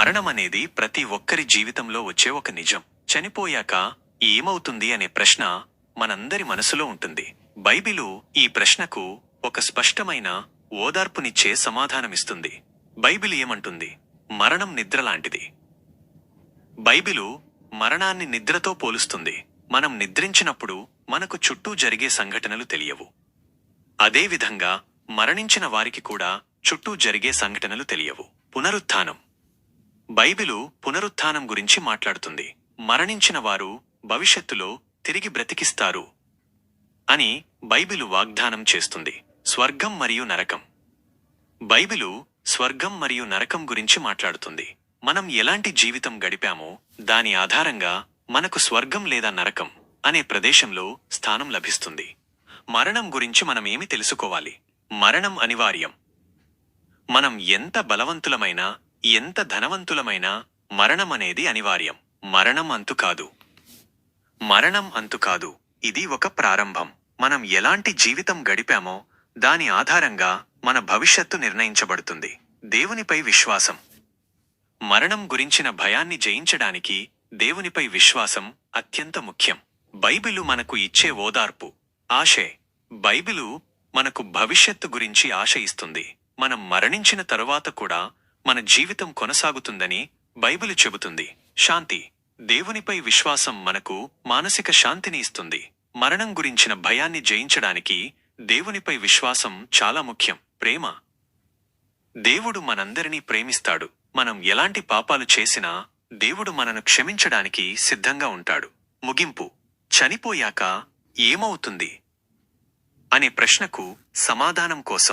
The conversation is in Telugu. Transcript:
మరణం అనేది ప్రతి ఒక్కరి జీవితంలో వచ్చే ఒక నిజం. చనిపోయాక ఏమవుతుంది అనే ప్రశ్న మనందరి మనసులో ఉంటుంది. బైబిలు ఈ ప్రశ్నకు ఒక స్పష్టమైన ఓదార్పునిచ్చే సమాధానమిస్తుంది. బైబిల్ ఏమంటుంది? మరణం నిద్ర లాంటిది. బైబిలు మరణాన్ని నిద్రతో పోలుస్తుంది. మనం నిద్రించినప్పుడు మనకు చుట్టూ జరిగే సంఘటనలు తెలియవు. అదేవిధంగా మరణించిన వారికి కూడా చుట్టూ జరిగే సంఘటనలు తెలియవు. పునరుత్థానం. బైబిలు పునరుత్థానం గురించి మాట్లాడుతుంది. మరణించిన వారు భవిష్యత్తులో తిరిగి బ్రతికిస్తారు అని బైబిలు వాగ్దానం చేస్తుంది. స్వర్గం మరియు నరకం. బైబిలు స్వర్గం మరియు నరకం గురించి మాట్లాడుతుంది. మనం ఎలాంటి జీవితం గడిపామో దాని ఆధారంగా మనకు స్వర్గం లేదా నరకం అనే ప్రదేశంలో స్థానం లభిస్తుంది. మరణం గురించి మనం ఏమి తెలుసుకోవాలి? మరణం అనివార్యం. మనం ఎంత బలవంతులమైనా ఎంత ధనవంతులమైనా మరణం అనేది అనివార్యం. మరణం అంతు కాదు. మరణం అంతు కాదు. ఇది ఒక ప్రారంభం. మనం ఎలాంటి జీవితం గడిపామో దాని ఆధారంగా మన భవిష్యత్తు నిర్ణయించబడుతుంది. దేవునిపై విశ్వాసం. మరణం గురించిన భయాన్ని జయించడానికి దేవునిపై విశ్వాసం అత్యంత ముఖ్యం. బైబిలు మనకు ఇచ్చే ఓదార్పు. ఆశే. బైబిలు మనకు భవిష్యత్తు గురించి ఆశ ఇస్తుంది మనం మరణించిన తరువాత కూడా మన జీవితం కొనసాగుతుందని బైబిలు చెబుతుంది. శాంతి దేవునిపై విశ్వాసం మనకు మానసిక శాంతిని ఇస్తుంది. మరణం గురించిన భయాన్ని జయించడానికి దేవునిపై విశ్వాసం చాలా ముఖ్యం. ప్రేమ దేవుడు మనందరినీ ప్రేమిస్తాడు. మనం ఎలాంటి పాపాలు చేసినా దేవుడు మనను క్షమించడానికి సిద్ధంగా ఉంటాడు. ముగింపు చనిపోయాక ఏమవుతుంది? అనే ప్రశ్నకు సమాధానం కోసం